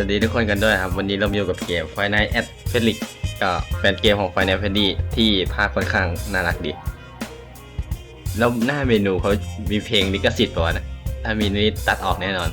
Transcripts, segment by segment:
วัสดีทุกคนกันด้วยครับ วันนี้เราอยู่กับเกม f i n a l at Felix ก็เป็นเกมของ f i n a l f e d y ที่ภาคค่อนข้างน่ารักดี แล้วหน้าเมนูเขามีเพลงลิขสิทธิ์ป่ะนะ ถ้ามีนี่ตัดออกแน่นอน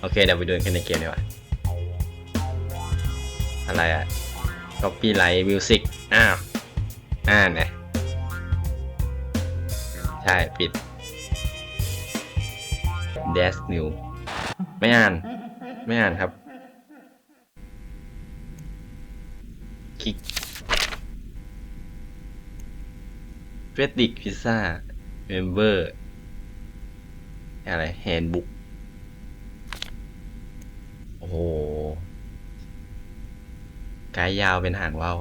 โอเคเดี๋ยวไปดูกันในเกมดีกว่า อะไรอะ Copyright Music อ้าวอ่านนะใช่ปิด Dash New ไม่อ่าน ไม่อ่านครับ คลิกเฟดดิกพิซซ่าเมมเบอร์อะไรแฮนบุ๊กโอ้โหกายยาวเป็นหางว่าว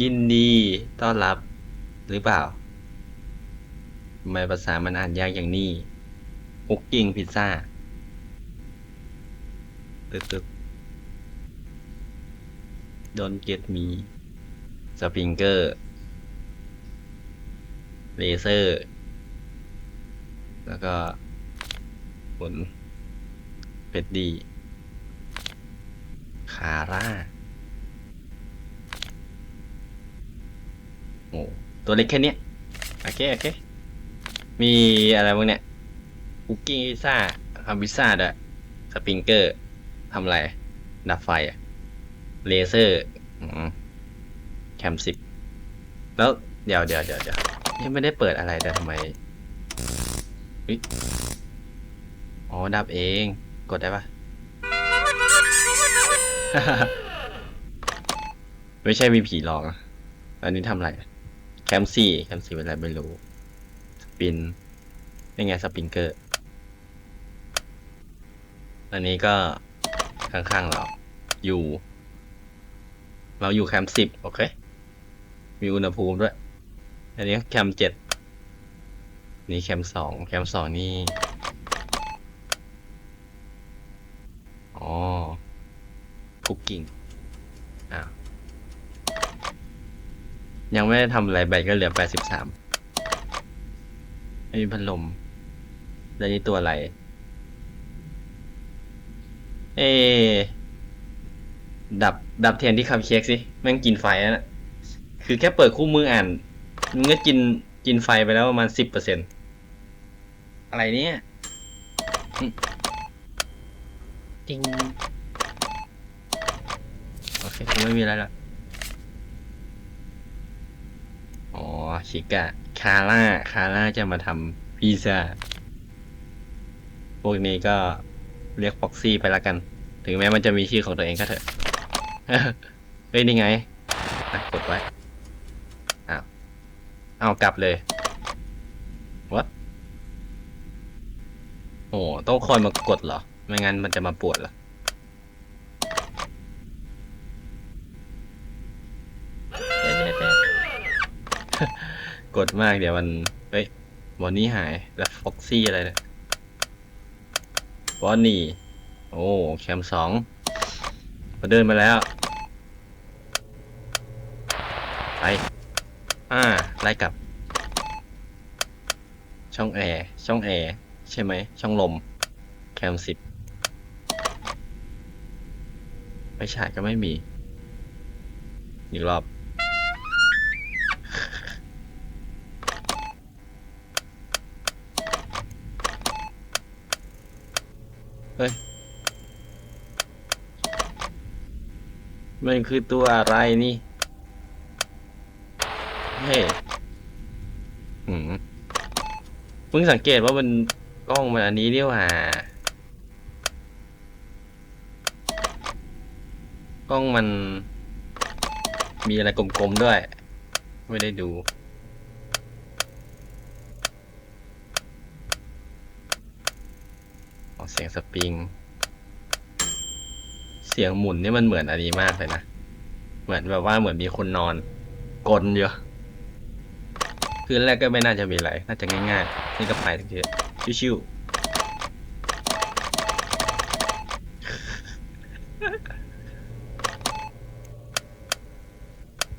ยินดีต้อนรับหรือเปล่าทำไมภาษามันอ่านยากอย่างนี้คุกกิ้งพิซซ่าตึกตึกโด นเกตมีสปริงเกอร์เลเซอร์ แล้วก็ผลเป็ดดี คาร่าโอ้ตัวเล็กแค่เนี้ยโอเค โอเค มีอะไรบ้างเนี่ยคุกกิ้พิซซ่าทำพิซซ่าด้วยสปริงเกอร์ทำอะไร ดับไฟอะ เลเซอร์อืมแคมสิบแล้วเดี๋ยวเดี๋ยวเดี๋ยวเดี๋ยวยังไม่ได้เปิดอะไรแต่ทำไมอ๋อดับเอง กดได้ปะไม่ใช่มีผีหลอกอันนี้ทำอะไร แคมสี่แคมสี่เป็นอะไรไม่รู้ สปินยังไงสปริงเกอร์ อันนี้ก็ข้างๆเราอยู่ เราอยู่แคมป์สิบโอเค มีอุณหภูมิด้วย อันนี้แคมป์เจ็ดนี่แคมป์สองแคมป์สองนี่อ๋อคุกกิ้งอ้าวยังไม่ได้ทำอะไรแบตก็เหลือแปดสิบสามไม่มีพัดลมแล้วนี่ตัวอะไร เอ ดับดับเทียนที่คัพเค้กสิแม่งกินไฟแล้วนะคือแค่เปิดคู่มืออ่านมันก็กินกินไฟไปแล้วประมาณสิบเปอร์เซ็นอะไรเนี่ยอืมจริงโอเคคงไม่มีอะไรละอ๋อชิกะคาร่าคาร่าจะมาทำพิซซ่าพวกนี้ก็เรียกฟ็อกซี่ไปละกัน ถึงแม้มันจะมีชื่อของตัวเองก็เถอะ เฮ้ยนี่ไงอะกดไว้อ้าวอ้าวกลับเลย what โอ้ต้องคอยมากดเหรอ ไม่งั้นมันจะมาปวดเหรอเด็ดเด็ดเด็ดกดมากเดี๋ยวมัน เฮ้ยบอนนี่หาย แล้วฟ็อกซี่อะไรเนี่ยบอนนี่ โอ้ แคมสองมาเดินมาแล้ว ไป อ่า ไล่กลับ ช่องแอร์ ช่องแอร์ ใช่ไหม ช่องลม แคมสิบไม่ฉายก็ไม่มี อีกรอบ เฮ้ย มันคือตัวอะไรนี่ อืมเพิ่งสังเกตว่ามันกล้องมันอันนี้นี่หว่ากล้องมัน มีอะไรกลมๆด้วย ไม่ได้ดูออกเสียงสปริง เสียงหมุนนี่มันเหมือนอันนี้มากเลยนะ เหมือนแบบว่าเหมือนมีคนนอน กลเยอะ คืนแรกก็ไม่น่าจะมีอะไร น่าจะง่ายๆ นี่ก็ไปทังทีชิวๆ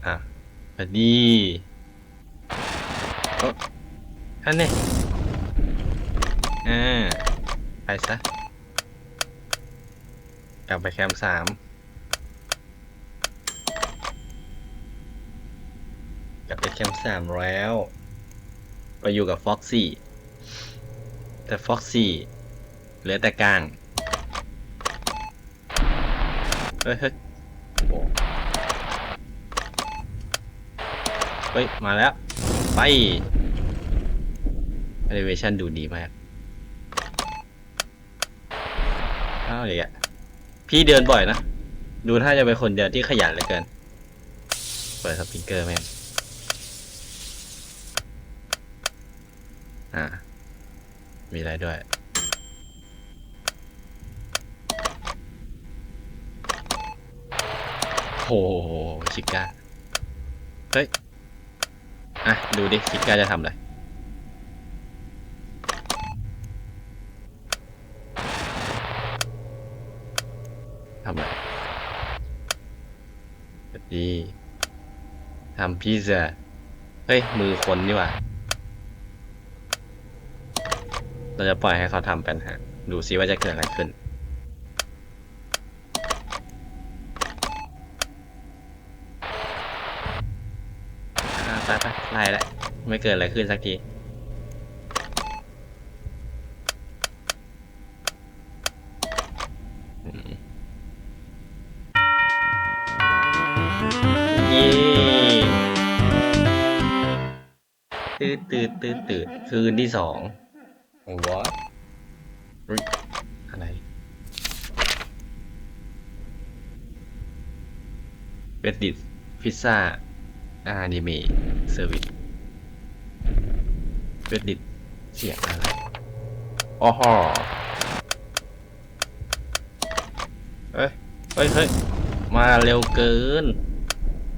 อะพอดีอ้อันนี้อ่าไปซะ กลับไปแคมป์สามกลับไปแคมป์สามแล้ว ไปอยู่กับฟ็อกซี่ แต่ฟ็อกซี่เหลือแต่กลาง เฮ้ยเฮ้ยเฮ้ย มาแล้ว ไป elevation ดูดีมากอ้าวเลยอะพี่เดินบ่อยนะ ดูถ้าจะเป็นคนเดียวที่ขยันเหลือเกิน เปิดสปริงเกอร์แม่ง อ่า มีอะไรด้วยโอ้โหชิก้า เฮ้ย อะ ดูดิ ชิก้าจะทำอะไรทำอะไรดีทำพิซซ่า เฮ้ย มือคนนี่หว่า เราจะปล่อยให้เขาทำกันฮะดูซิว่าจะเกิดอะไรขึ้น อ่าไปไปไล่แล้วไม่เกิดอะไรขึ้นสักที เย้ตืดตืดตืดตืดคืนที่สอง วอทอะไร เวดดิตพิซซ่าอานิเมะเซอร์วิสเวดดิตเสียงอะไรอ๋อฮอเฮ้ย เฮ้ยเฮ้ยมาเร็วเกิน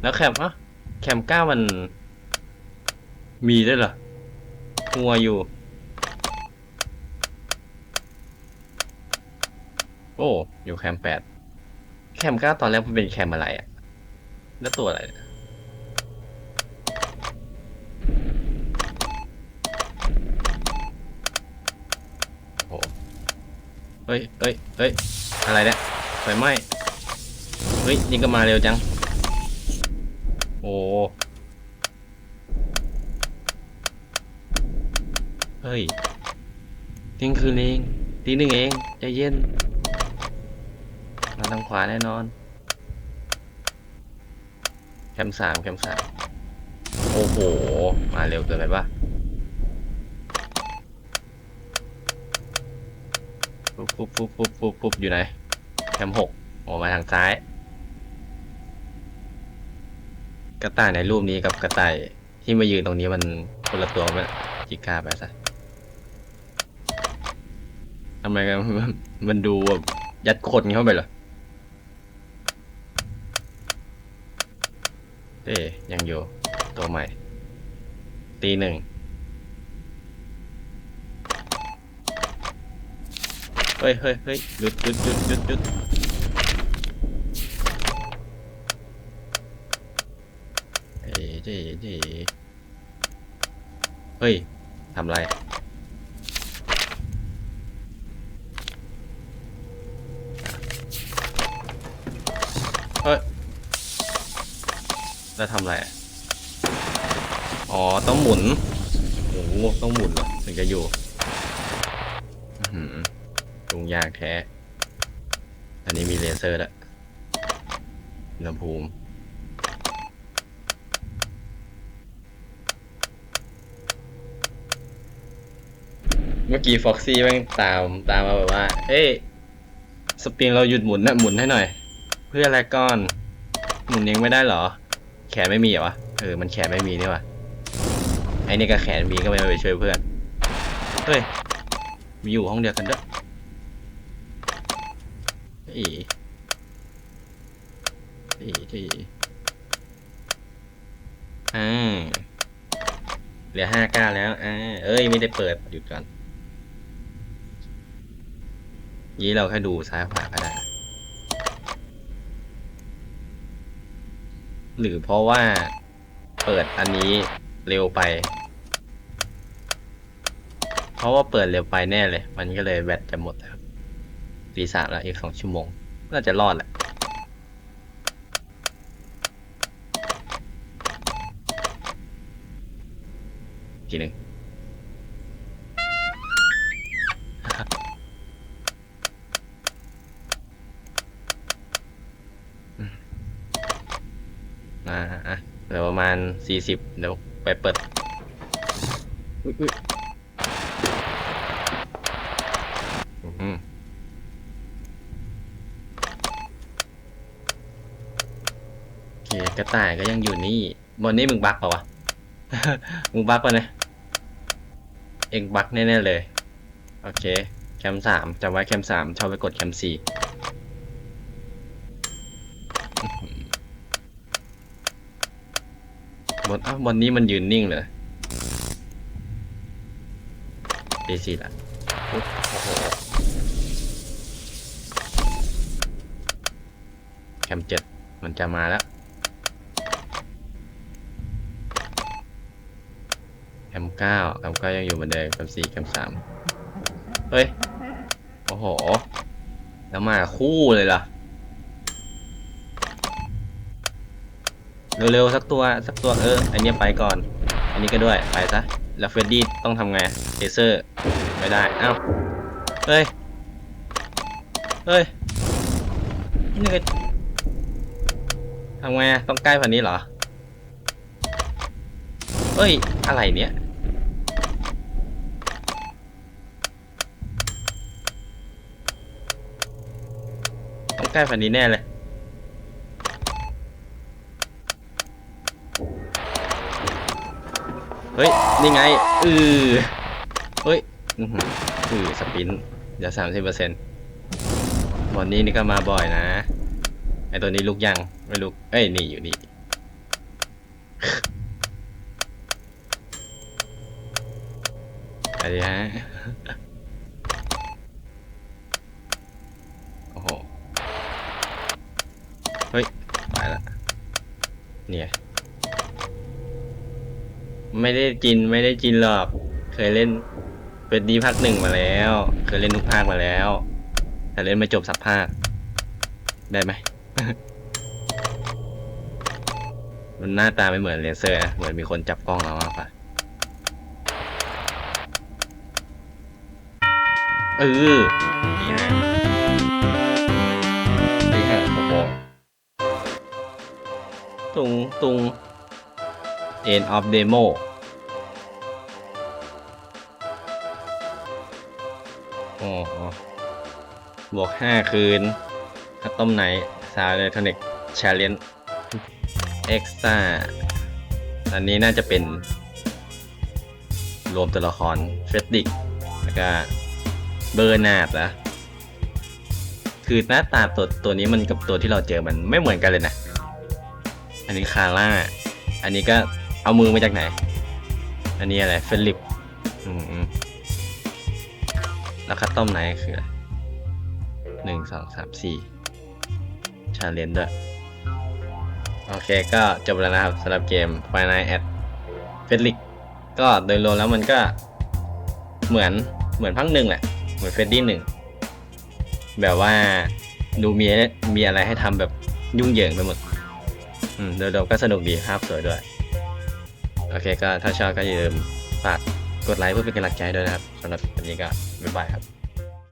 แล้วแคมป์อะแคมป์เก้ามัน มีด้วยเหรองัวอยู่ โอ้อยู่แคมป์แปดแคมป์เก้าตอนแรกมันเป็นแคมป์อะไรอะแล้วตัวอะไรโอ้เฮ้ยเฮ้ยเฮ้ยอะไรเนี่ยไฟไหม้เฮ้ยนี่ก็มาเร็วจัง โอ้เฮ้ยเที่ยงคืนเองตีหนึ่งเองใจเย็น มาทางขวาแน่นอน แคมสามแคมสามโอ้โห มาเร็วเกินไปปะปุ๊บปุ๊บปุ๊บปุ๊บปุ๊บปุ๊บอยู่ไหน แคมหกออกมาทางซ้าย กระต่ายในรูปนี้กับกระต่ายที่มายืนตรงนี้มันคนละตัวไหมจิก้าไปซะทำไมมันมันดูแบบยัดคนเข้าไปเหรอ เอ๊ยยังอยู่ ตัวใหม่ ตีหนึ่งเฮ้ยเฮ้ยเฮ้ยหยุดหยุดหยุดหยุดหยุดเอ้ยเจ๊เจ๊เฮ้ยทำไรเฮ้ย แล้วทำอะไร อ๋อ ต้องหมุน โอ้โหต้องหมุนเหรอถึงจะอยู่อื้อหือจุงยากแท้ อันนี้มีเลเซอร์ล้วอุณหภูมิเมื่อกี้ฟ็อกซี่แม่งตามตามมาแบบว่า เอ้ย สปริงเราหยุดหมุนนะหมุนให้หน่อย เพื่ออะไรก่อน หมุนเองไม่ได้เหรอ แขนไม่มีเหรอวะ เออ มันแขนไม่มีนี่วะไอ้นี่ก็แขนมีก็ไม่ไปช่วยเพื่อน เฮ้ย มีอยู่ห้องเดียวกันด้วยอีอีอีอ่าเหลือห้าเก้าแล้วอ่าเอ้ย ไม่ได้เปิดหยุดก่อนยี่เราแค่ดูซ้ายขวาก็ได้ หรือเพราะว่าเปิดอันนี้เร็วไป เพราะว่าเปิดเร็วไปแน่เลย มันก็เลยแบตจะหมดครับตีสามแล้วอีกสองชั่วโมง น่าจะรอดแหละทีหนึ่ง ลือประมาณสี่สิบเดี๋ยวไปเปิดอุ๊ยอุ๊ยอืมโอเคกระต่ายก็ยังอยู่นี่บนนี้มึงบักเปล่าวะ มึงบักปะเนี่ยเองบักแน่ๆเลย โอเค แคมสามจำไว้แคมสามชอบไปกดแคมสี่ บนอ้าวบนนี้มันยืนนิ่งเลยดีสิละโอ้โหแคมเจ็ดมันจะมาแล้ว แคมเก้าแคมเก้ายังอยู่เหมือนเดิมแคมสี่แคมสามเฮ้ย โอ้โห แล้วมาคู่เลยล่ะ เร็วๆสักตัวสักตัวเอออันนี้ไปก่อน อันนี้ก็ด้วยไปซะแล้วเฟรดดี้ต้องทำไงเทเซอร์ไม่ได้เอ้าเฮ้ยเฮ้ยนี่ก็ทำไงต้องใกล้พันนี้เหรอเฮ้ยอะไรเนี่ยต้องใกล้พันนี้แน่เลย เฮ้ย นี่ไง อือเฮ้ย อือสปินเดี๋ยวสามสิบเปอร์เซ็นต์บอลนี้นี่ก็มาบ่อยนะ ไอตัวนี้ลุกยัง ไม่ลุก เอ้ย นี่อยู่นี่ อะไรฮะ โอ้โห เฮ้ยตายละเนี่ย ไม่ได้จินไม่ได้จินหรอก เคยเล่นเป็นดีภาคหนึ่งมาแล้ว เคยเล่นทุกภาคมาแล้ว แต่เล่นไม่จบสักภาค ได้ไหมมันหน้าตาไม่เหมือนเลเซอร์นะเหมือนมีคนจับกล้องเรามากกว่าเออดีฮะดีฮะโอ้โหตุงตุง end of demo โอ้โหบวกห้าคืนข้าต้มไหนซาเลโทนิกชาเลนเอ็กซ์ตาอันนี้น่าจะเป็น รวมตัวละครเฟรดดิกแล้วก็เบอร์นาดนะคือหน้าตาตัวตัวนี้มันกับตัวที่เราเจอมันไม่เหมือนกันเลยนะ อันนี้คาร่า อันนี้ก็ เอามือมาจากไหน อันนี้อะไรเฟลิปอืมแล้วคัตตอมไหนคืออะไรหนึ่งสองสามสี่ชาเลนด้วย โอเคก็จบแล้วนะครับสำหรับเกม Final at f e d l i c ก็โดยรวมแล้วมันก็เหมือนเหมือนพักหนึ่งแหละ เหมือนเฟดดี้หนึ่งแบบว่าดูมีมีอะไรให้ทำแบบยุ่งเหยิงไปหมด อืมโดยรวมก็สนุกดีภาพสวยด้วย โอเคก็ถ้าชอบก็อย่าลืมฝากกดไลค์เพื่อเป็นกำลังใจด้วยนะครับสำหรับวันนี้ก็บ๊ายบายครับ